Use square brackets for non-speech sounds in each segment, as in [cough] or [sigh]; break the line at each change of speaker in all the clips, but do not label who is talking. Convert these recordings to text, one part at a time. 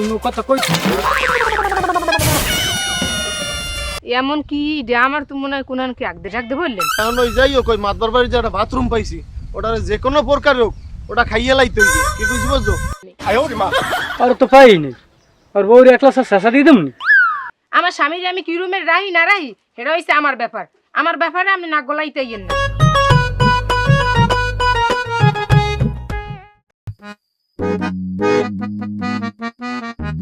তুমি কথা কই?
এমন কি? এটা আমার তো মনে হয় কোনান কি আগদে ডাকতে বললেন।
এখন ওই যাই হোক ওই মাতবার বাড়ির যে একটা বাথরুম পাইছি ওটা যে কোনো প্রকার হোক ওটা খাইয়ে লাইতে হইবে। কি বুঝি বুঝছ
আর তো পাইনি আর বউর একলা শেষা দিয়ে দেবনি
আমার স্বামীর আমি কি রুমের রাহি না রাহি? সেটা হইছে আমার ব্যাপার। আমার ব্যাপারে আপনি নাক গলাইতে ইয়েন না।
জরিনা এ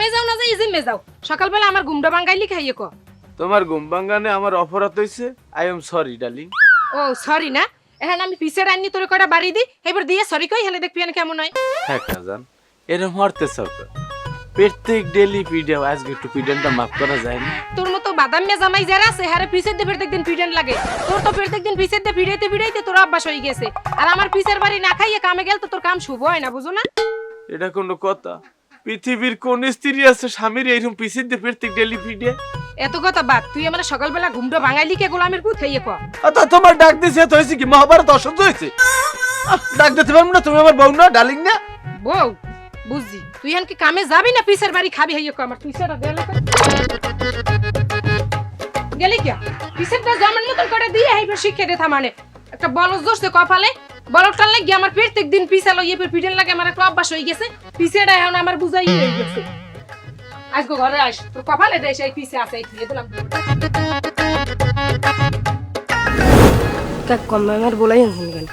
কামে
যাও না যাই জিমে যাও। সকালবেলা আমার গুমটা বাঙ্গাইলি খাইয়ে ক।
তোমার ঘুম ভাঙ্গানে আমার অপরাধ হয়েছে আই এম সরি ডার্লিং
ও সরি না? এখন আমি পিছের আনি তোর কয়টা বাড়ি দি এবার দিয়ে সরি কই? হেলে দেখবি না কেমন হয়।
হ্যাঁ কাজান। এরম হরতে সব প্রত্যেক ডেলি পিডিয়া আজকে একটু পিডিয়ানটা মাফ করা যায় না?
তোর মতো বাদাম মে জামাই যারা আছে হারে পিছের দিয়ে প্রত্যেক দিন পিডেন লাগে। তোর তো প্রত্যেক দিন পিছের দিয়ে পিড়াইতে পিড়াইতে তোর অভ্যাস হয়ে গেছে। আর আমার পিছের বাড়ি না খাইয়ে কামে গেল তো তোর কাম শুভ হয় না বুঝো না?
এটা কোনো কথা। পৃথিবীর কোন স্ত্রী আছে স্বামীর এইরকম পিছিয়ে দিয়ে প্রত্যেক ডেলি পিডিয়া
এত কথা বাদ তুই আমার সকালবেলা ঘুমটা বাঙালি কে গোলামের পুত হইয়ে ক।
তা তোমার ডাক দিছে তো হয়েছে কি? মহাভারত অসহ্য আহ, ডাক দিতে পারব না তুমি আমার বউ না ডালিং না?
বউ বুঝছি। তুই এখন কি কামে যাবি না পিছের বাড়ি খাবি হইয়ে ক? আমার পিছেটা গেল গেলি কি? পিছেরটা জমান মতন করে দিয়ে এইবার শিখে দে মানে। একটা বলজ দোষ কপালে বলটার লাগি আমার প্রত্যেক দিন পিছে লইয়ে ফের পিডেন লাগে আমার একটা অভ্যাস হয়ে গেছে। পিছেটা এখন আমার বুঝাই হয়ে গেছে। আজকে ঘরে আস তোর কপালে দেয় সেই পিছে আছে এই দিয়ে দিলাম। কাক কম আমার বলাই আনছেন কেন?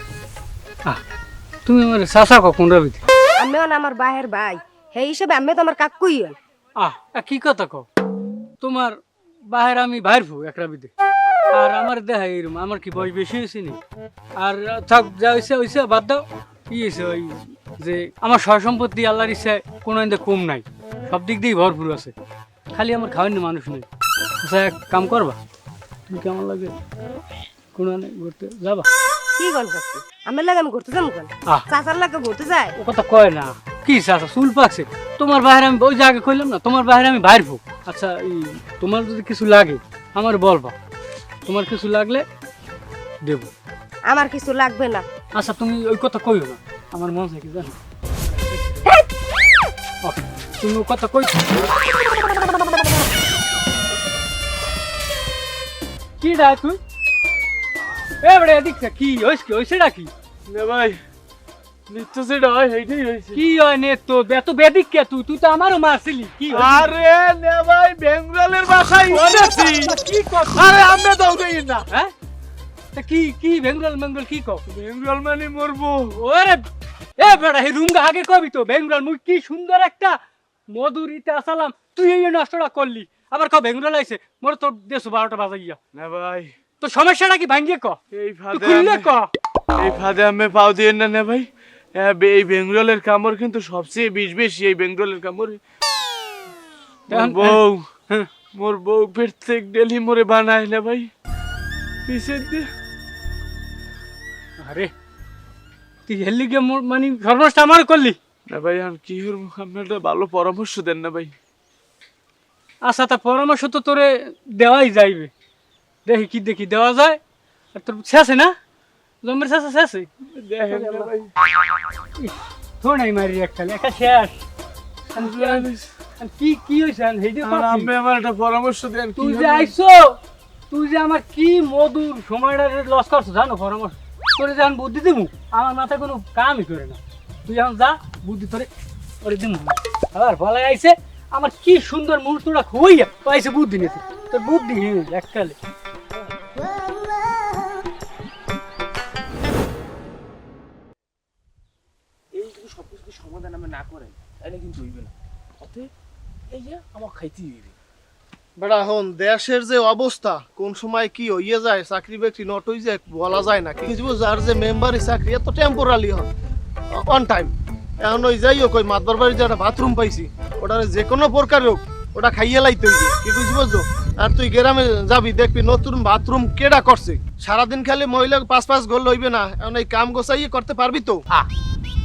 তুমি আমার চাষা কখন রবিতে
আমিও না আমার বাহের ভাই। সেই হিসাবে আমি তো আমার কাকুই
আহ কি কথা কও? তোমার বাহের আমি বাইর ফু এক রাবিতে আর আমার দেখা এরম আমার কি বয়স বেশি হয়েছে নি আর থাক যা হয়েছে হয়েছে বাদ দাও। কি হয়েছে ওই যে আমার সয় সম্পত্তি আল্লাহর ইচ্ছায় কোনো কম নাই। সব দিক দিয়েই ভরপুর আছে। খালি আমার খাওয়ানি মানুষ নেই। আচ্ছা এক কাম করবা। তুমি কেমন লাগে? কোনো ঘুরতে যাবা?
কি গন আমার লাগে আমি ঘুরতে যাব কেন চাচার লাগে ঘুরতে যায়
ও কথা কয় না। কি চাচা চুল পাকছে? তোমার বাইরে আমি ওই জায়গা কইলাম না তোমার বাইরে আমি বাইর হোক আচ্ছা তোমার যদি কিছু লাগে আমার বলবা। তোমার কিছু লাগলে দেব।
আমার কিছু লাগবে না।
আচ্ছা তুমি ওই কথা কইও না। আমার মন থেকে জানো। তুমি ওই কথা কই কি ডাক তুই? এ বড়ে এদিক কি? হইছে কি? হইছে ডাকি
না ভাই নিত্য যেটা হয় সেইটাই হয়েছে।
কি হয় নে তো এত বেদিক কে তুই তুই তো আমারও মারছিলি কি
আরে নে ভাই বেঙ্গলের
কি কথা
আরে না।
হ্যাঁ? কি কি বেঙ্গল বেঙ্গল কি কও
বেঙ্গল মানে মরবো।
ওরে এ বেড়া আগে কবি তো। বেঙ্গল মুই কি সুন্দর একটা মধুরিতে আসালাম। তুই এই নষ্টটা করলি। আবার ক বেঙ্গল আইছে? মোর তোর দেশো বারোটা বাজা গিয়া।
না ভাই।
তো সমস্যাটা কি ভাঙ্গিয়ে ক
এই ফাঁদে
খুললে ক
এই ফাঁদে আমি পাও দিয়ে না না ভাই। এই বেঙ্গলের কামড় কিন্তু সবচেয়ে বিষ বেশি এই বেঙ্গলের কামড়। মোর বউ
হ্যাঁ।
মোর বউ প্রত্যেক ডেলি মোরে বানায় না ভাই। পিছের দিয়ে?
আরে তুই হেললি গিয়ে মোর মানে সর্বনাশটা আমার করলি।
না ভাই আর কি করব? আপনি ভালো পরামর্শ দেন না ভাই।
আচ্ছা তা পরামর্শ তো তোরে দেওয়াই যাইবে। দেখি কি দেখি দেওয়া যায়। আর তোর শেষে না? জমের শেষে শেষে
দেখেন ভাই
থো নাই মারি একটা লেখা শেষ কি কি হয়েছে কর?
আপনি আমার একটা পরামর্শ দেন
তুই যে? আইছো তুই যে আমার কি মধুর সময়টা লস করছ জানো পরামর্শ তোরে যে আমি বুদ্ধি দিবো আমার মাথায় কোনো কামই করে না তুই এখন যা বুদ্ধি তোরে ওরে দিমু আবার বলাই আইছে আমার কি সুন্দর মুহূর্তটা খুবইয়া পাইছে বুদ্ধি নিতে তোর বুদ্ধি হ্যাঁ এককালে
সমাধান আমি না করেন তাহলে কিন্তু হইবে না। অতএব এই যে আমার খাইতেই হইবে।
বেড়া হন দেশের যে অবস্থা কোন সময় কি হইয়ে যায় চাকরি বাকরি নট হয়ে যায় বলা যায় না। কি বুঝব যার যে মেম্বারই চাকরি এত টেম্পোরালি হয় অন টাইম এখন ওই যাই হোক ওই মাতবার বাড়ির যে একটা বাথরুম পাইছি। ওটা যে কোনো প্রকার হোক ওটা খাইয়ে লাইতে হইবে। কি বুঝি বুঝছ আর তুই গ্রামে যাবি দেখবি নতুন বাথরুম কেডা করছে। সারাদিন খালি মহিলা পাঁচ পাঁচ গোল হইবে না এখন এই কাম গোছাইয়ে করতে পারবি তো?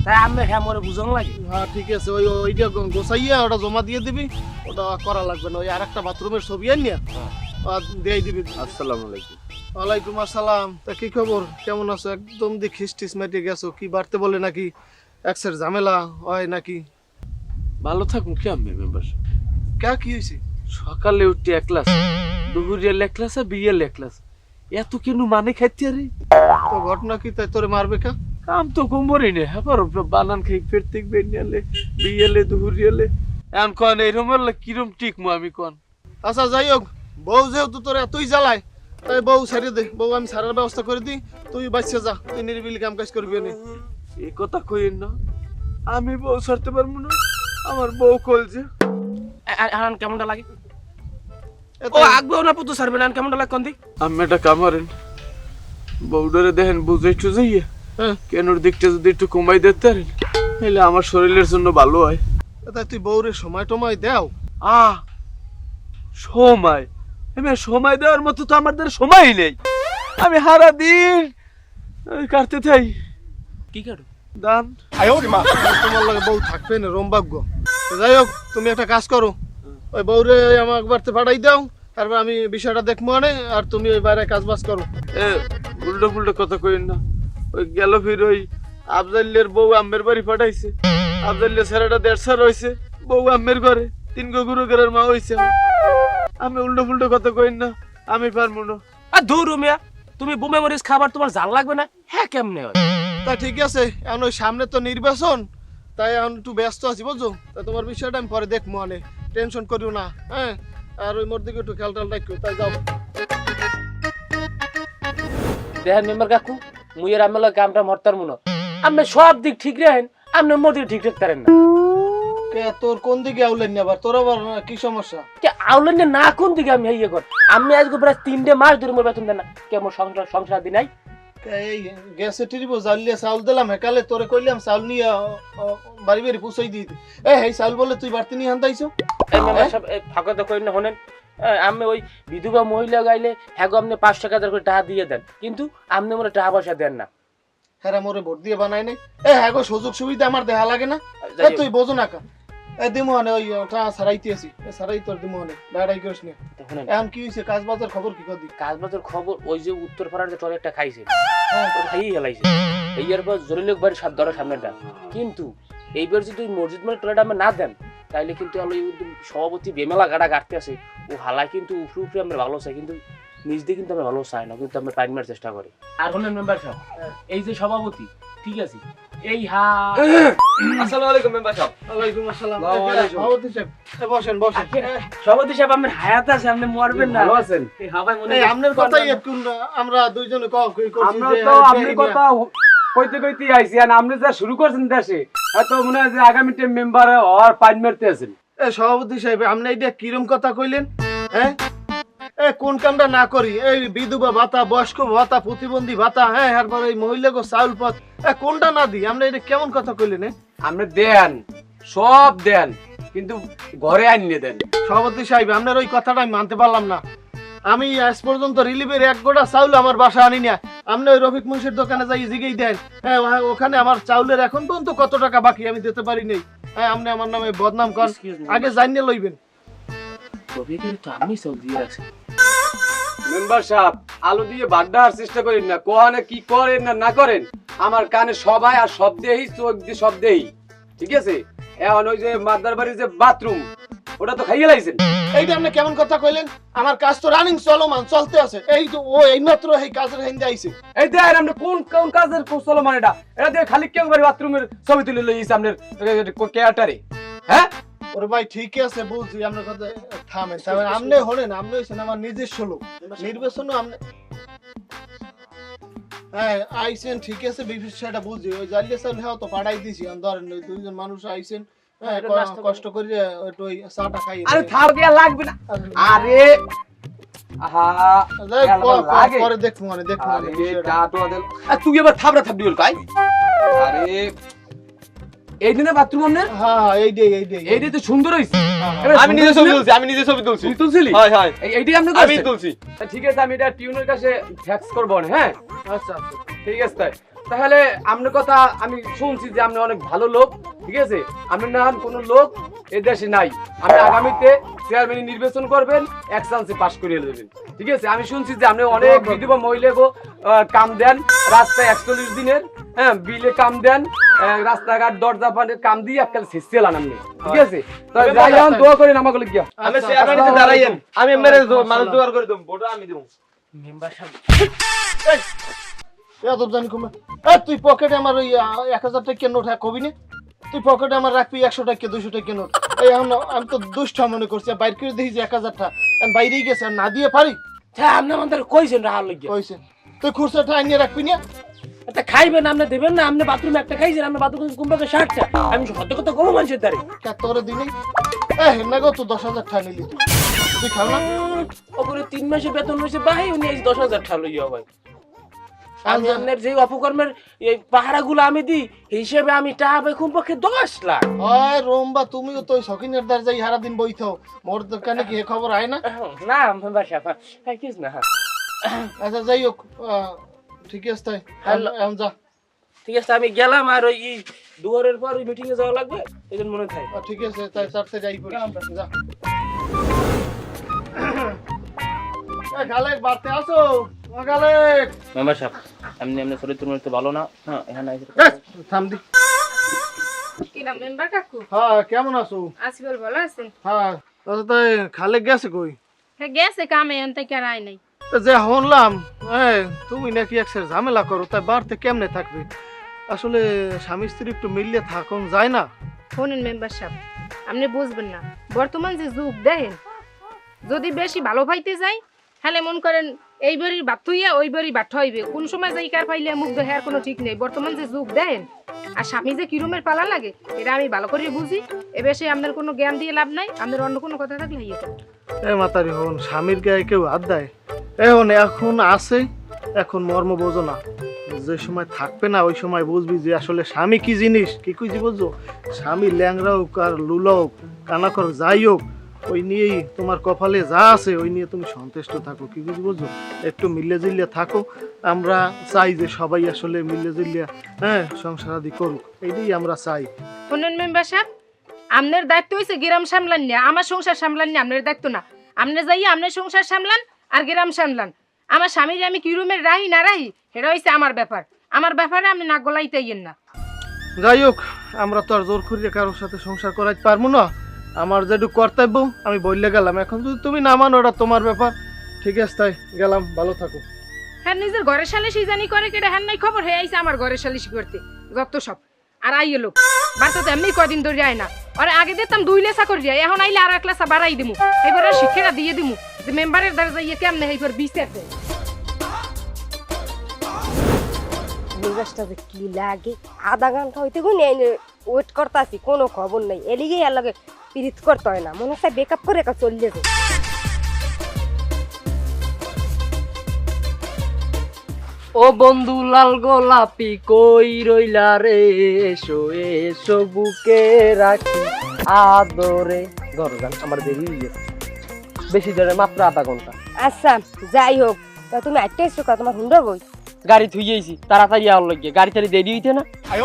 তাই আমি হ্যাঁ বুঝন লাগে।
হ্যাঁ ঠিক আছে ওই ওইটা গো- গোছাইয়া ওটা জমা দিয়ে দিবি ওটা করা লাগবে না ওই আর একটা বাথরুমের ছবি আনিয়া দিয়ে দিবি।
আসসালামু আলাইকুম।
ওয়ালাইকুম আসসালাম। তা কি খবর? কেমন আছো? একদম দি খিস্টিস মেটে গেছো কি বাড়তে বলে নাকি? এক্সের ঝামেলা হয় নাকি?
ভালো থাকুন কি আমি মেম্বার
কে কি হয়েছে
সকালে উঠতে এক ক্লাস দুপুরিয়া এক ক্লাস আর বিয়ের এক ক্লাস এত কেন মানে খাইতে রে?
তো ঘটনা কি? তাই তোরে মারবে কা?
কাম তো কোমরই নে আবার বানান খাই ফেরতে বেনিয়ালে বিয়েলে দুপুরিয়ালে এখন কন এইরকম কিরম টিকমু আমি কন?
আচ্ছা যাই হোক বউ যেহেতু তোর এতই জ্বালায় তাই বউ ছাড়িয়ে দে। বউ আমি সারার ব্যবস্থা করে দিই তুই বাচ্চা যা তুই নিরিবিলি কাম কাজ করবি নে
এই কথা কইেন না আমি বউ ছাড়তে পারব না আমার বউ কলছে
আন কেমনটা লাগে? ও আগবেও না পুতু সারবে না কেমনটা লাগে কোন দিক
আমি এটা কামারেন বউডারে দেখেন বুঝাই টুজাইয়া
হ্যাঁ।
কেনর দিকটা যদি একটু কমাই দিতে পারেন তাহলে আমার শরীরের জন্য ভালো হয়।
তাই তুই বউরে সময় টময় দেও।
আ সময়। আমি আর সময় দেওয়ার মতো তো আমাদের সময়ই নেই। আমি সারা দিন ওই কাটতে থাই
কি কাটো
দান।
তোমার লাগে বউ থাকবে না রোমবাগ্য যাই হোক তুমি একটা কাজ করো। ওই বউরে আমার বাড়তে পাঠাই দাও। তারপর আমি বিষয়টা দেখব আর তুমি ওই বাইরে কাজ বাজ করো।
এ উল্টো পুল্টো কথা কইন না। ওই গেল ফির ওই আফজাল্লের বউ আম্মের বাড়ি পাঠাইছে। আফজাল্লের ছেলেটা দেড়শো রয়েছে বউ আম্মের ঘরে। তিন গো গুরু ঘরের মা হইছে আমি উল্টো পুল্টো কথা কইন না আমি পারব না।
আর দূর মিয়া তুমি বুমে মরিস খাবার তোমার জাল লাগবে না? হ্যাঁ কেমনে হয়?
তা ঠিক আছে এখন ওই সামনে তো নির্বাচন তাই এখন একটু ব্যস্ত আছি বুঝছ? তা তোমার বিষয়টা আমি পরে দেখব আনে টেনশন করিও না হ্যাঁ? আর ওই মোর দিকে একটু খেয়াল টেয়াল রাখিও তাই যাও।
দেখেন মেম্বার কাকু মুই আর আমি লগে কামটা মরতার মনে। আপনি সব দিক ঠিক রাখেন আপনি মোর দিক ঠিক রাখতে পারেন না।
কে তোর কোন দিকে আউলেন আবার? তোর আবার কি সমস্যা?
কে আউলেন না কোন দিকে আমি ইয়ে কর? আমি আজকে প্রায় তিনটে মাস ধরে মোর বেতন দেন না। কে মোর সংসার সংসার দিন নাই।
এই গ্যাসে টিরিব জালিয়ে চাউল দিলাম হেকালে তোরে কইলাম চাউল নিয়ে বাড়ি বাড়ি পুষাই দিই এ হেই চাউল বলে তুই বাড়তি নিয়ে আনতাইছো
এই মেম্বার সাহেব এই ফাঁকা তো করেন না হনেন আমি ওই বিধবা মহিলা গাইলে হ্যাঁ আপনি পাঁচশো টাকা করে টাকা দিয়ে দেন। কিন্তু আপনি মোরে টাকা পয়সা দেন না।
হ্যাঁ মোরে ভোট দিয়ে বানাই নাই। এ হ্যাঁ গো সুযোগ সুবিধা আমার দেখা লাগে না। এ তুই বোঝো না কা এ দিমো আনে ওই ওটা সারাইতে এ সারাই তোর দিমো আনে বেড়াই করিস নে। এখন কি হইছে কাজ বাজার খবর কি কদি?
কাজ বাজার খবর ওই যে উত্তর পাড়ার যে টয়লেটটা খাইছে
হ্যাঁ।
খাইয়ে হেলাইছে। জরিলক বাড়ির সাত ধরার সামনেটা। কিন্তু এইবার যদি মসজিদ মানে টয়লেট আমরা না দেন তাইলে কিন্তু সভাপতি বেমেলা গাড়া গাড়তে আছে। ও হালা কিন্তু উপরে উপরে আমরা ভালো চাই কিন্তু নিজ দিয়ে কিন্তু আমরা ভালো চাই না কিন্তু আমরা টাইম চেষ্টা করি। আর হলেন মেম্বার সাহেব এই যে সভাপতি ঠিক আছে? এই হা [coughs]
আসসালামু আলাইকুম মেম্বার সাহেব।
ওয়ালাইকুম আসসালাম। সভাপতি সাহেব বসেন বসেন।
সভাপতি সাহেব আপনার হায়াত আছে আপনি মরবেন না।
ভালো আছেন?
এই হাবাই মনে
আপনার কথাই একটু আমরা দুইজনে ক কই করছি
আমরা তো
এই
আপনার কথা কইতে কইতে আইছি আর আপনি যা শুরু করছেন দেশে হয়তো মনে হয় যে আগামী টাইম মেম্বার হওয়ার পাইন মারতে আছেন।
এ সভাপতি সাহেব আপনি এটা কিরম কথা কইলেন হ্যাঁ? এ কোন কামটা না করি এই বিধবা ভাতা বয়স্ক ভাতা প্রতিবন্ধী ভাতা হ্যাঁ এরপর এই মহিলাকে চাউল পথ এ কোনটা না দিই? আপনি এটা কেমন কথা কইলেন?
আপনি দেন সব দেন কিন্তু ঘরে আনিয়ে দেন।
সভাপতি সাহেব আপনার ওই কথাটা আমি মানতে পারলাম না। আমি আজ পর্যন্ত রিলিফের এক গোটা চাউল আমার বাসা আনি না আপনি ওই রফিক মুন্সির দোকানে যাই জিগেই দেন। হ্যাঁ ওখানে আমার চাউলের এখন পর্যন্ত কত টাকা বাকি আমি দিতে পারি নাই। হ্যাঁ আপনি আমার নামে বদনাম কর। আগে জানিয়ে লইবেন।
আমি সব দিয়ে রাখছি।
মেম্বার সাহেব আলু দিয়ে বাড্ডার চেষ্টা করেন না। কোহানে কি করেন না না করেন আমার কানে সবাই আর সব দেহি চোখ দিয়ে সব দেহি ঠিক আছে? এখন ওই যে মাদার বাড়ির যে বাথরুম ওটা তো খাইয়ে লাইছেন।
এইটা আপনি কেমন কথা কইলেন? আমার কাজ তো রানিং চলমান চলতে আছে। এই তো ও এইমাত্র এই কাজের হিন্দে আইছে।
এই দেখেন আপনি কোন কোন কাজের কৌশল মানে এটা? এটা দিয়ে খালি কেউ বাড়ি বাথরুমের ছবি তুলে লইছে আপনার কেয়ারটারে। হ্যাঁ?
ওরে ভাই ঠিক আছে বুঝছি আপনার কথা থামেন থামেন। আপনি হলেন আপনি হয়েছেন আমার নিজস্ব লোক। নির্বাচন আপনি হ্যাঁ আইসেন ঠিক আছে বিষয়টা বুঝছি ওই জালিয়া চাল হ্যাঁ তো পাঠাই দিছি আমি ধরেন দুইজন মানুষ আইসেন হ্যাঁ, কষ্ট করে ওই চাটা খাই
আরে থার দিয়া লাগবে না। আরে।
পরে দেখব মানে দেখব মানে
আরে
বিষয়টা।
টা তো আদেল আর তুই এবার থাবড়া থাবড়ি বল কাই আরে। এই দিনে বাথরুম আপনার
হ্যাঁ হ্যাঁ এই দে এই দে
এই দিনে তো সুন্দর হইছে।
আমি নিজে ছবি তুলছি আমি নিজে ছবি তুলছি।
তুই তুলছিলি?
হয় হয়।
এই- এইটাই
আমি তুলছি।
ঠিক আছে আমি এটা টিউনের কাছে ফ্যাক্স করব হ্যাঁ?
আচ্ছা আচ্ছা।
ঠিক আছে তাই। তাহলে আপনার কথা আমি শুনছি যে আপনি অনেক ভালো লোক ঠিক আছে? আপনি না হন কোনো লোক এ দেশে নাই। আপনি আগামীতে চেয়ারম্যান নির্বাচন করবেন এক চান্সে পাশ করিয়ে দেবেন। ঠিক আছে? আমি শুনছি যে আপনি অনেক বিধবা মহিলাকে কাম দেন রাস্তায় একচল্লিশ দিনের হ্যাঁ বিলে কাম দেন রাস্তাঘাট দরজা পানের কাম দিয়ে শেষ চালান আপনি ঠিক আছে? তাই যাই হন দোয়া করেন আমাকে গিয়া।
আমি
আচ্ছা,
দাঁড়াইয়েন। আমি মেরে মানুষ
আসসালাম।
করে দেবো আমি দেবো।
মেম্বার সাহেব।
এত জানি কমে এ তুই পকেটে আমার ওই এক হাজার টাকা নোট হ্যাঁ কবি নে। তুই পকেটে আমার রাখবি একশো টাকা দুশো টাকা নোট। এই এখন আমি তো দুষ্ট মনে করছি বাইর করে যে এক হাজারটা। এখন বাইরেই গেছে না দিয়ে পারি।
হ্যাঁ আপনি আমাদের কইছেন রাহার লইয়া।
কইছে তুই খুরসাটা আনিয়ে রাখবি না।
তা খাইবেন আপনি দেবেন না আপনি বাথরুমে একটা খাইছেন আপনি বাথরুমে কুম্বাকে ষাটটা আমি সত্য কথা কম মানুষের দ্বারে।
তোর দিনই এ হেনা গো তুই দশ হাজার টাকা নিলি। তুই খাও না?
ওপরে তিন মাসে বেতন হয়েছে বাহি উনি এই দশ হাজার ঠালো ইয়া ভাই। আমি। আপনার যে অপকর্মের এই পাহারাগুলো আমি দিই হিসেবে আমি টাকা পাই কমপক্ষে দশ লাখ।
হয় রোমবা তুমিও তো ওই শখিনের দ্বার যাই সারা দিন বই থাও মোর দোকানে কি খবর আয় না?
না মেম্বার সাহেব হ্যাঁ কিস না হ্যাঁ।
আচ্ছা যাই হোক ঠিক আছে তাই।
হ্যালো।
এখন যা।
ঠিক আছে আমি গেলাম আর ওই দুয়ারের পর ওই মিটিং এ যাওয়া লাগবে এই জন্য মনে থাকে
ঠিক আছে তাই চারটে যাই পড়ি। যা। [coughs] এ, গালেক বাড়তে আসো।
মেম্বার সাহেব এমনি এমনি শরীর তুমি তো ভালো না। হ্যাঁ এখানে
থাম দি।
মেম্বার কাকু?
হ্যাঁ কেমন আছো?
আসিবল ভালো আছেন?
হ্যাঁ তাই গেছে কই?
হ্যাঁ গেছে কামে এন থেকে আর আয় নাই।
তা যে শুনলাম তুমি নাকি একসের ঝামেলা করো তাই বাড়তে কেমনে থাকবে? আসলে স্বামী স্ত্রী একটু মিললে থাকুন যায় না।
শোনেন মেম্বার সাহেব আপনি বুঝবেন না। বর্তমান যে যুগ দেখেন যদি বেশি ভালো পাইতে যাই তাহলে মন করেন এই বাড়ির বাট হইয়া ওই বাট হইবে কোন সময় যাই কার পাইলে মুখ দেখার কোনো ঠিক নেই। বর্তমান যে যুগ, দেন? আর স্বামী যে কিরমের পালা লাগে, এটা আমি ভালো করে বুঝি। এ বেশি আপনার কোনো জ্ঞান দিয়ে লাভ নাই। আপনার অন্য কোনো কথা থাকলে ইয়ে।
এ মাতারি হন, স্বামীর গায়ে কেউ হাত দেয়? এখন এখন আছে, এখন মর্ম বোঝো না। যে সময় থাকবে না, ওই সময় বুঝবি যে আসলে স্বামী কি জিনিস। কি কুজি বুঝছ স্বামী ল্যাংরা হোক আর লুলা হোক কানাকর যাই হোক ওই নিয়েই তোমার কপালে যা আছে ওই নিয়ে তুমি সন্তুষ্ট থাকো কি বুঝি বুঝছ একটু মিলে জিল্লে থাকো আমরা চাই যে সবাই আসলে মিলে জিল্লে হ্যাঁ সংসার আদি করুক এইটাই আমরা চাই।
শুনেন মেম্বার সাহেব আপনার দায়িত্ব হয়েছে গ্রাম সামলান নিয়ে আমার সংসার সামলান না আপনার দায়িত্ব না। আপনি যাই আপনার সংসার সামলান আর গ্রাম সামলান। আমার স্বামীর আমি কি রুমের রাহি না রাহি সেটা হয়েছে আমার ব্যাপার। আমার ব্যাপারে আপনি নাক গলাইতে ইয়েন না।
যাই হোক আমরা তো আর জোর করিয়ে কারোর সাথে সংসার করাইতে পারব না। আমার যেটুকু কর্তব্য আমি বললে গেলাম। এখন যদি তুমি না মানো ওটা তোমার ব্যাপার। ঠিক আছে তাই গেলাম ভালো থাকো।
হ্যাঁ নিজের ঘরের সালিশি জানি করে কেটে হ্যাঁ নাই খবর হয়ে আইছে আমার ঘরে সালিশি করতে। যত সব। আর আইয়ে লোক। বাড়িতে এমনি কদিন ধরে আয় না। আর আগে দিতাম দুই লেসা করে যায় এখন আইলে আর এক লেসা বাড়াই দিমু। এবার শিক্ষাটা দিয়ে দিমু যে মেম্বারের দ্বারা যাইয়ে কেমনে এইবার বিচার দেয়।
মেজাজটা যে কি লাগে? আধা ঘণ্টা হইতে গুনে ওয়েট করতেছি কোনো খবর নাই। এলিগে এর লাগে পিরিত করতে হয় না। মনে হচ্ছে বেকআপ করে একা চলে যায়
ও বন্ধু লাল গোলাপি কই রইলা রে? এসো এসো বুকে রাখি আদরে। ধরো গান আমার দেরি হয়ে গেছে। বেশি ধরে মাত্র আধা ঘণ্টা।
আচ্ছা যাই হোক। তা তুমি আটটা এসছো কা তোমার হুন্ডা কই?
গাড়ি থুইয়েছি তাড়াতাড়ি আওয়ার লাগে গাড়ি তাড়ি দেরি হইতে না?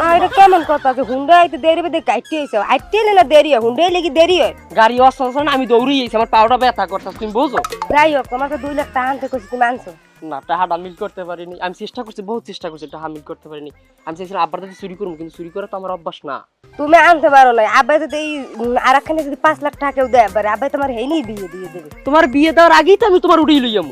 আর কেমন কথা যে হুন্ডা আইতে দেরি বেদে কাটতে এসো আটতে না দেরি হয় হুন্ডাই লেগে দেরি হয়।
গাড়ি অস্ত না আমি দৌড়িয়েছি আমার পাউডার ব্যথা করতেছ তুমি বুঝো?
যাই হোক তোমাকে দুই লাখ টাকা আনতে কইছি তুমি আনছো?
না টাহাটা মিল করতে পারিনি। আমি চেষ্টা করছি বহুত চেষ্টা করছি টাহা মিল করতে পারিনি। আমি চাইছিলাম আব্বার দাদি চুরি করব কিন্তু চুরি করা তো আমার অভ্যাস না।
তুমি আনতে পারো না আব্বাই যদি এই আর একখানে যদি পাঁচ লাখ টাকা কেউ দেয় পারে আব্বাই তোমার হেই নেই বিয়ে দিয়ে দেবে।
তোমার বিয়ে দেওয়ার আগেই তো আমি তোমার উড়িয়ে লই যাব।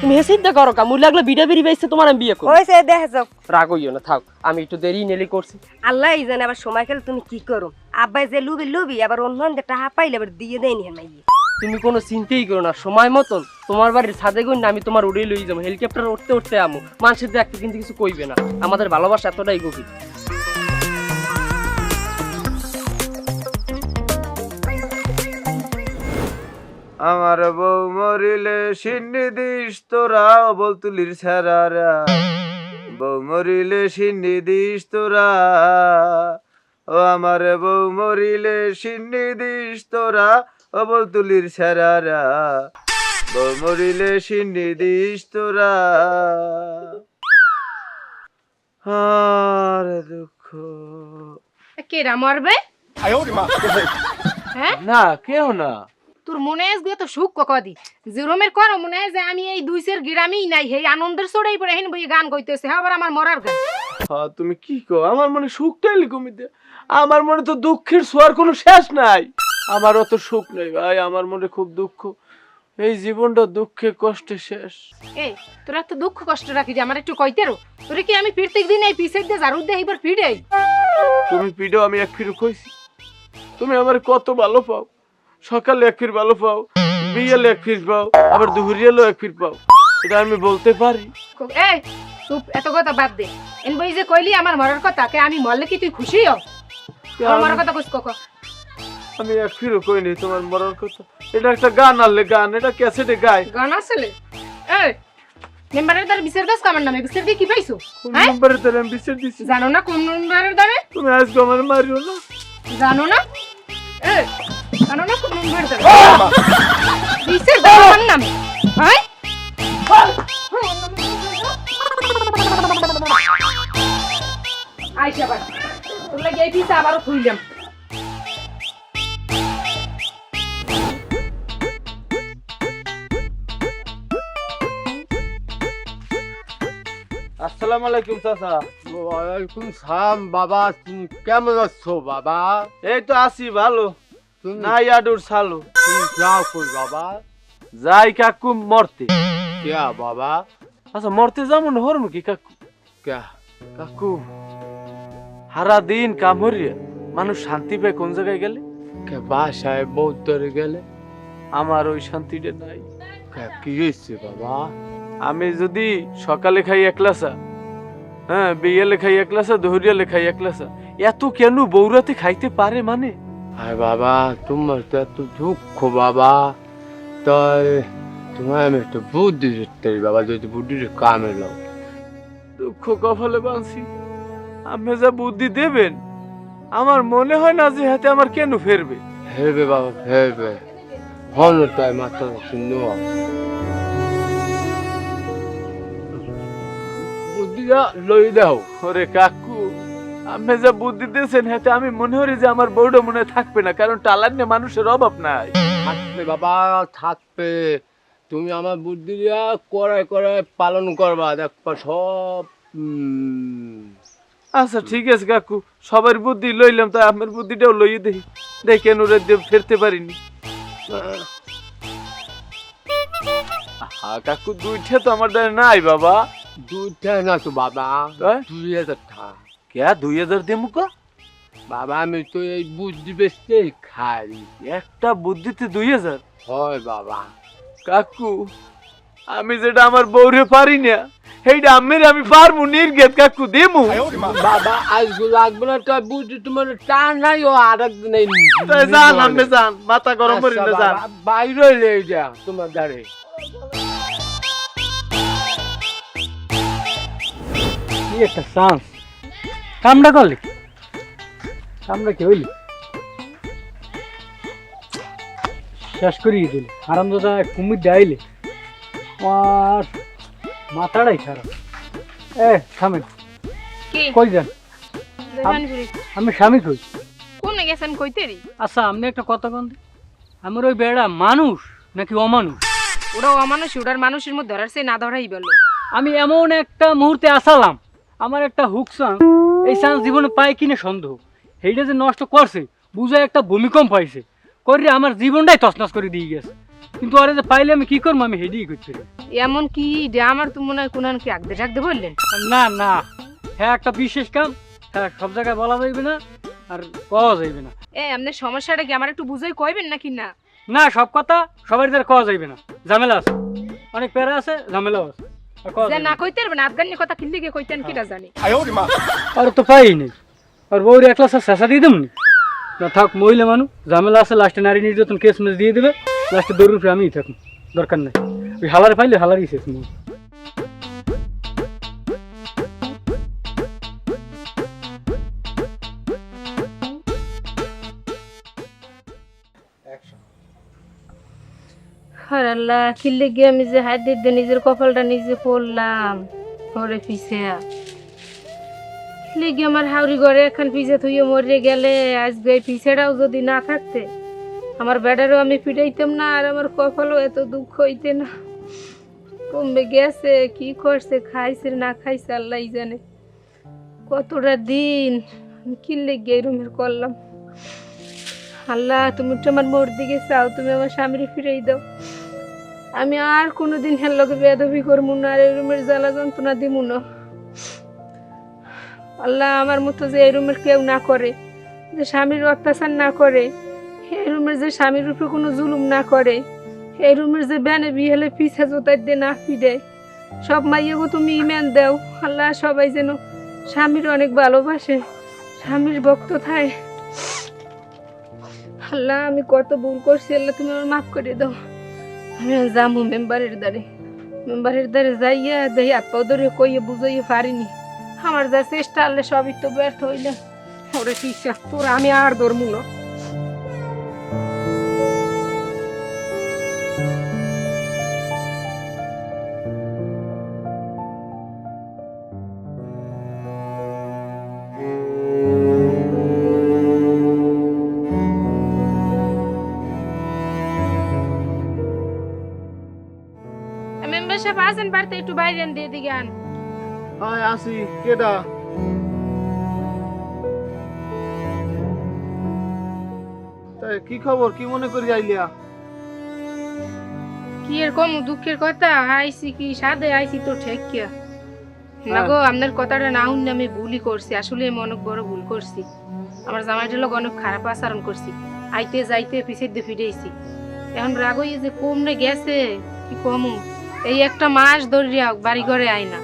তুমি হেসে চিন্তা করো কা মুই লাগলে বিড়া বাইছে তোমার আমি বিয়ে করব।
হয়েছে দেখে যাও
রাগ হইও না থাক আমি একটু দেরি নেলি করছি।
আল্লাহ জানে আবার সময় খেলে তুমি কি করো? আব্বাই যে লুবি লুবি আবার অন্য টাকা পাইলে আবার দিয়ে দেয়নি হ্যাঁ মাইয়ে
তুমি কোনো চিন্তাই করো না সময় মতন তোমার বাড়ির ছাদে গই আমি তোমার উড়িয়ে লই যাব হেলিকপ্টার উঠতে উঠতে আমু। মানুষের দেখতে কিন্তু কিছু কইবে না আমাদের ভালোবাসা এতটাই গভীর।
আমার বউ মরিলে সিন্নি দিস তোরা বল তুলির ছাড়ারা। বউ মরিলে সিন্নি দিস তোরা। ও আমার বউ মরিলে সিন্নি দিস তোরা অবল তুলির সেরারা বউ মরিলে সিন্নি দিস তোরা। আর দুঃখ।
কেরা মরবে? হ্যাঁ?
না কেউ না।
তোর মনে আসবে তো সুখ কদি? জেরোমের কর মনে হয় যে আমি এই দুই দুইশের গ্রামেই নাই হেই আনন্দের চড়াই পড়ে হেন বই গান গাইতেছে হ্যাঁ আবার আমার মরার গান।
হ্যাঁ তুমি কি কো? আমার মনে সুখটাই কমিতে আমার মনে তো দুঃখের ছোঁয়ার কোনো শেষ নাই। আমার অত সুখ নাই ভাই আমার মনে খুব দুঃখ। এই জীবনটা দুঃখে কষ্টে শেষ।
এই তোরা এত দুঃখ কষ্ট রাখি যে আমার একটু কইতে রো। তোরে কি আমি প্রত্যেক দিন এই পিছের দিয়ে জারুদ দিয়ে এইবার ফিরে
তুমি পিডো আমি এক ফিরু কইছি। তুমি আমার কত ভালো পাও। সকালে এক ফির ভালো পাও বিয়েলে এক ফির পাও আবার দুপুরিয়ালেও এক ফির পাও। এটা আমি বলতে পারি।
এই চুপ এত কথা বাদ দে। এন বই যে কইলি আমার মরার কথা কে আমি মরলে কি তুই খুশি হ আমার মরার কথা কইস কক
আমি এক ফিরও কইনি তোমার মরার কথা। এটা একটা গান আনলে গান এটা ক্যাসেটে গায়।
গান আসলে? এই মেম্বারের দ্বারা বিচার কাজ কামার নামে বিচার দিয়ে কি পাইছো?
কোন
হ্যাঁ?
নম্বরে আমি বিচার দিছি?
জানো না কোন মেম্বারের দ্বারা?
তুমি আজকে আমার মারিও না।
জানো না? এই হ্যাঁ আইসা তোমরা গিয়ে আবারও খুইলাম
আসসালামু আলাইকুম চাচা।
ওয়ালাইকুম সালাম বাবা। কেমন আছো বাবা?
এই তো আছি ভালো।
তুমি
নাই আডুর ছালো
তুমি যাও কই বাবা?
যাই কাকু মরতে।
কে বাবা?
আচ্ছা মরতে যেমন হরম কি কাকু?
কে
কাকু? সারা দিন কাম হরিয়া মানুষ শান্তি পায় কোন জায়গায় গেলে?
কে বাসায় বহুত ধরে গেলে?
আমার ওই শান্তিটা নাই।
কি হয়েছে বাবা?
আমি যদি সকালে খাই একলাসা হ্যাঁ বিয়েলে খাই একলাসা দহরিয়ালে খাই একলাসা এত কেন বৌরাতে খাইতে পারে মানে?
আরে বাবা তোমার তো এত দুঃখ বাবা। তাই তোমার আমি একটা বুদ্ধি দিতে বাবা যদি বুদ্ধিটা কামে লাও।
দুঃখ কপালে বাঁধছি। আপনি যা বুদ্ধি দেবেন আমার মনে হয় না যে হাতে আমার কেন ফেরবে।
হেবে বাবা হেবে হন তাই মাথা শূন্য বুদ্ধিটা লই দাও।
ওরে কাকু আপনি যা বুদ্ধি দিয়েছেন হাতে আমি মনে করি যে আমার বউটা মনে থাকবে না কারণ টালার নিয়ে মানুষের অভাব নাই।
থাকবে বাবা থাকবে। তুমি আমার বুদ্ধি দিয়া করায় করায় পালন করবা দেখবা সব
আচ্ছা ঠিক আছে কাকু সবার বুদ্ধি লইলাম তাই আপনার বুদ্ধিটাও লইয়ে দেখি দেখেন ওরে দিয়ে ফেরতে পারিনি। হা কাকু দুইটা তো আমার দ্বারা নাই বাবা।
দুইটা না তো বাবা।
তাই?
দুই হাজার টাকা।
কে দুই হাজার দিয়ে মুখো
বাবা আমি তো এই বুদ্ধি বেচতে খাই
একটা বুদ্ধিতে দুই হাজার
হয় বাবা
কাকু আমি যেটা আমার বউরে পারি না সেইটা আমের আমি পারব নির্গেত কাকু দেমু
বাবা আজকে লাগবে না তাই বুদ্ধি তোমার টান নাই ও আর একদিন
তাই যান আপনি যান মাথা গরম করি না যান
বাইরে লেগে যা তোমার দাঁড়ে
একটা চান্স কামটা করলি? কামটা কি হইলি? শেষ করিয়ে দিলি আরাম দাদা কুমির ডাইলে আর মাথাটাই খারাপ। এ থামেন। কই যান? আমি স্বামী কই?
কোন গেছেন কইতেরি
আচ্ছা আপনি একটা কথা কন আমার ওই বেড়া মানুষ নাকি অমানুষ?
ওরা অমানুষ ওটার মানুষের মধ্যে ধরার সে না ধরাই বলো
আমি এমন একটা মুহূর্তে আসালাম। আমার একটা হুক চান্স এই চান্স জীবনে পাই কিনে সন্দেহ। সেইটা যে নষ্ট করছে বুঝে একটা ভূমিকম্প পাইছে করে আমার জীবনটাই তছনছ করে দিয়ে গেছে। কিন্তু আরে যে পাইলে আমি কি করব? আমি হেডিই পারি।
এমন কি? আমার তো মনে হয় কোন কি আগদে টাকতে বললেন।
না না। হ্যাঁ একটা বিশেষ কাম। হ্যাঁ সব জায়গায় বলা যাইবে না আর কওয়া যাইবে না।
এ আপনার সমস্যাটা কি? আমার একটু বুঝাই কইবেন নাকি না?
না সব কথা সবার দ্বারা কওয়া যাইবে না। ঝামেলা আছে। অনেক প্যারা আছে ঝামেলাও আছে।
যে না। কইতে পারবেন আফগানি কথা কিনলে গিয়ে কইতেন কিটা জানি?
আর তো পাই নেই আর বউর একলা শেষা দিয়ে দেবনি না? থাক মহিলা মানুষ ঝামেলা আছে লাস্টে নারী নির্যাতন কেস মেস দিয়ে দেবে। লাস্টে দৌড় আমি থাকুন দরকার নাই। ওই হালার পাইলে হালারই শেষ মনে
আর আল্লাহ কিল্লে গিয়ে আমি যে হাত দিয়ে নিজের কপালটা নিজে পড়লাম ওরে পিছে। কিল্লে গিয়ে আমার হাউরি ঘরে এখন পিছে থুয়ে মরে গেলে, আজকে এই পিছেটাও যদি না থাকতে, আমার বেডারও আমি পিটাইতাম না, আর আমার কপালও এত দুঃখ হইতে না। কমবে গেছে, কি করছে, খাইছে না খাইছে, আল্লাহ জানে। কতটা দিন আমি কিল্লে গিয়ে রুমের করলাম। আল্লাহ, তুমি তো আমার মোর দিকে চাও, তুমি আমার স্বামীর ফিরেই দাও। আমি আর কোনোদিন হের লগে বেদবি করব না, আর এই রুমের জ্বালা যন্ত্রণা দিব না। আল্লাহ আমার মতো যে এই রুমের কেউ না করে, যে স্বামীর অত্যাচার না করে, এই রুমের যে স্বামীর উপরে কোনো জুলুম না করে, এই রুমের যে ব্যানে বিয়ে হলে পিছা জোতার দিয়ে না ফিরে, সব মাইয়াগো তুমি ইমান দাও। আল্লাহ সবাই যেন স্বামীর অনেক ভালোবাসে, স্বামীর ভক্ত থায় আল্লাহ আমি কত ভুল করছি, আল্লাহ তুমি আমার মাফ করে দাও। আমি যাব মেম্বারের দ্বারে মেম্বারের দ্বারে যাইয়া দেই আপা ধরে কইয়ে বুঝাইয়ে পারিনি আমার যা চেষ্টা আল্লাহ সবই তো ব্যর্থ হইলাম ওরে শিক্ষা তোর আমি আর ধরমু না আসেন বাড়িতে একটু বাইরে দিয়ে দিকে আন।
হাই আসি। কেডা তাই কি খবর? কি মনে করি আইলিয়া?
কি এর কম দুঃখের কথা। আইসি কি সাদে আইসি তো ঠেকিয়া। না গো আপনার কথাটা না শুনলে আমি ভুলই করছি। আসলে আমি অনেক বড় ভুল করছি। আমার জামাইটার লোক অনেক খারাপ আচরণ করছি। আইতে যাইতে পিছের দিয়ে ফিরেছি এখন রাগই যে কমনে গেছে কি কমু? এই একটা মাস ধরিয়া বাড়ি ঘরে আয় না।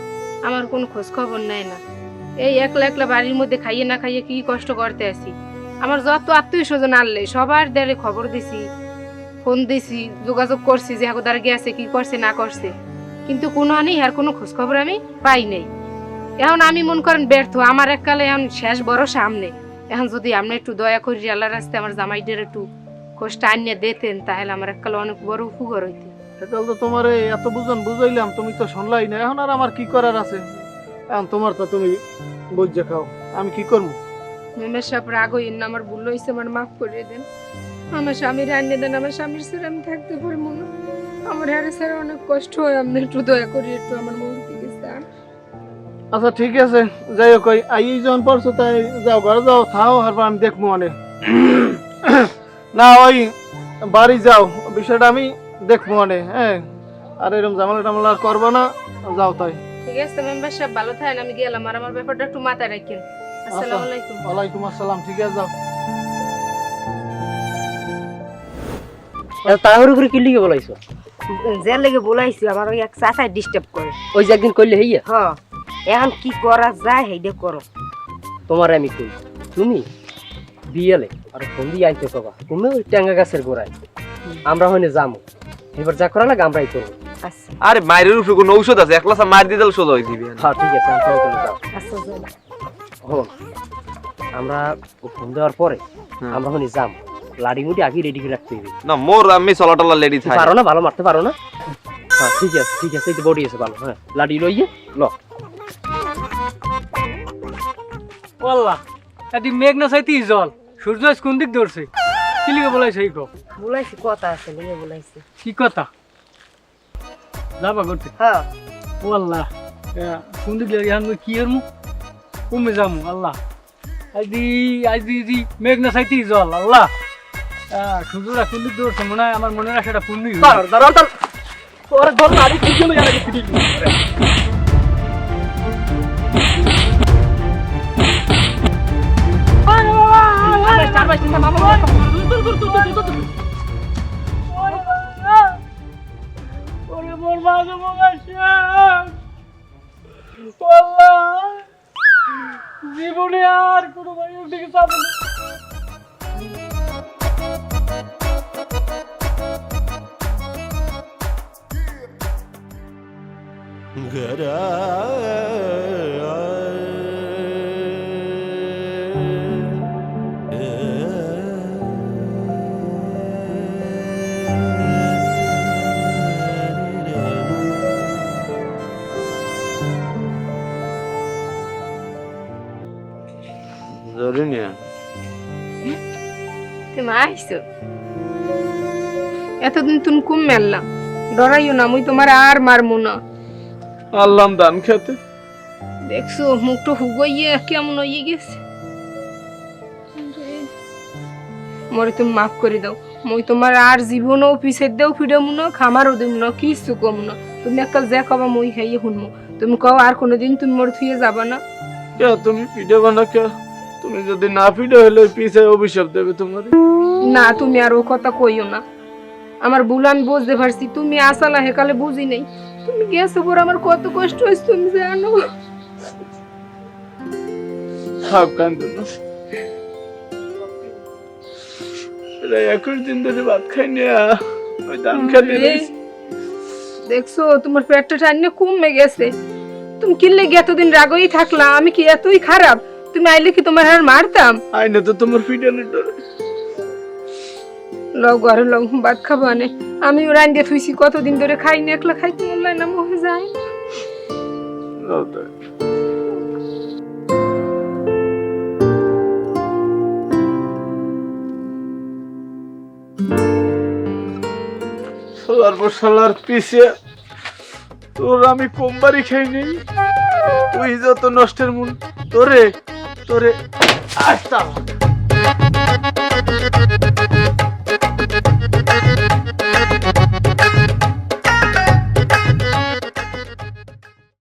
আমার কোনো খোঁজ খবর নেয় না। এই একলা একলা বাড়ির মধ্যে খাইয়ে না খাইয়ে কি কষ্ট করতে আসি আমার যত আত্মীয় স্বজন আনলে সবার দ্বারে খবর দিছি, ফোন দিছি, যোগাযোগ করছি যে হাগোদার গেছে কি করছে, না করছে। কিন্তু কোনো আনি আর কোনো খোঁজ খবর আমি পাই নাই। এখন আমি মন করেন ব্যর্থ, আমার এককালে এখন শেষ বড় সামনে। এখন যদি আপনি একটু দয়া করি আল্লাহ রাস্তায় আমার জামাইদের একটু খোঁজটা আনিয়ে দিতেন, তাহলে আমার এককালে অনেক বড় উপকার হইতে।
সেটা তো তোমার এত বুঝন বুঝাইলাম তুমি তো শুনলাই না। এখন আর আমার কি করার আছে? এখন তোমার তো তুমি বুঝে খাও আমি কি করব?
মেমের সব রাগ হইন না আমার ভুল হয়েছে আমার মাফ করে দেন। আমার স্বামীর আনিয়ে দেন আমার স্বামীর ছেড়ে আমি থাকতে পারব না। আমার হারে ছেড়ে অনেক কষ্ট হয় আপনি একটু দয়া করি একটু আমার মন দিকে চান
আচ্ছা ঠিক আছে। যাই হোক আই যখন পড়ছো তাই যাও ঘরে যাও থাও তারপর আমি দেখব অনেক। না ওই বাড়ি যাও। বিষয়টা আমি দেখব মানে হ্যাঁ। আর এরকম জামালা টামালা আর করব না যাও তাই।
ঠিক আছে মেম্বার সাহেব ভালো থাকেন আমি গেলাম। আর আমার ব্যাপারটা একটু মাথায় রাখেন। আসসালামু। আলাইকুম।
ওয়ালাইকুম আসসালাম ঠিক আছে যাও।
তাহলে করে কি লিখে বলাইছো?
যে লেগে বলাইছি আমার ওই এক চাচাই ডিস্টার্ব করে।
ওই যে একদিন করলে হইয়া?
হ। এখন কি করা যায় সেইটা করো।
তোমার আমি কই? তুমি? বিয়েলে? আর ফোন দিয়ে আনতে কবা। তুমি ওই ট্যাঙ্গা গাছের গোড়ায়। আমরা হইনে যামো। এবার যা করা লাগে আমরাই করব।
আচ্ছা।
আরে মায়ের উপরে কোনো ঔষধ আছে? একলা মার দিয়ে দিলে সোজা হয়ে দিবি
হ্যাঁ ঠিক আছে আমি করে যাও
আচ্ছা যাও।
আমরা ও ফোন দেওয়ার পরে আমরা হইনে যাম। লাড়ি মুড়ি আগে রেডি করে রাখতে হবে।
না মোর আমি চলা টলা লেডি থাই
পারো না ভালো মারতে পারো না। হ্যাঁ ঠিক আছে ঠিক আছে এই তো বডি আছে ভালো হ্যাঁ। লাড়ি লইয়ে ল।
আল্লাহ এদি মেঘ না চাইতে জল। সূর্য কোন দিক ধরছে? কি লিখে বলাইছে
বলাইছি কথা আছে লেগে বলাইছি।
কি কথা? যাবা করতে
হ্যাঁ।
ও আল্লাহ কোন দিক লাগে আমি কি হরমু কমে যামু আল্লাহ। আইদি আইদি দি মেঘ না চাইতে জল আল্লাহ। সূর্যরা কোন দিক ধরছে মনে হয় আমার মনের আশাটা পূর্ণই হইল।
দাঁড়ান দাঁড়ান দাঁড়ান ওরে ধর লাড়ি ঠিক গেল জানা
তুমি আইসো এতদিন তুমি কুম মেললাম। ডরাইও না মুই তোমার আর মারমু না।
আল্লাম দান খেতে।
দেখছ মুখটা হুগইয়ে কেমন হয়ে গেছে। মরে তুমি মাফ করে দাও। মই তোমার আর জীবনও পিছের দেও ফিডামু না খামারও দেব না কিছু কম না। তুমি একটা যে কবা মই খাইয়ে শুনমু তুমি কও আর কোনোদিন তুমি মোর থুয়ে যাবা না।
কে তুমি? পিটাবো না কে? তুমি যদি না পিটে হলে পিছে অভিশাপ দেবে তোমার।
না তুমি আর ও কথা কইও না। আমার আমি বুঝতে পারছি তুমি আসালা হেকালে বুঝি নাই। তুমি গেছো পর আমার কত কষ্ট হয়েছে তুমি জানো।
হাফ কান্দো না। এরা একুশ দিন ধরে ভাত খাইনি আ। ওই ধান খেতে
দেখছ তোমার পেটটা টাইনে কমে গেছে। তুমি কিনলে গিয়ে এতদিন রাগই থাকলা? আমি কি এতই খারাপ? তুমি আইলে কি তোমার আর মারতাম?
আইনে তো তোমার পিটানোর ডরে
লগ ঘরে লগ ভাত খাবা নে আমি রান দিয়ে থুইছি কতদিন ধরে খাইনি একলা খাইতে বললাই না মোহে যায়।
তোর আমি কোমবারি খাই নেই। তুই যত নষ্টের মন তোরে তোরে আসতাম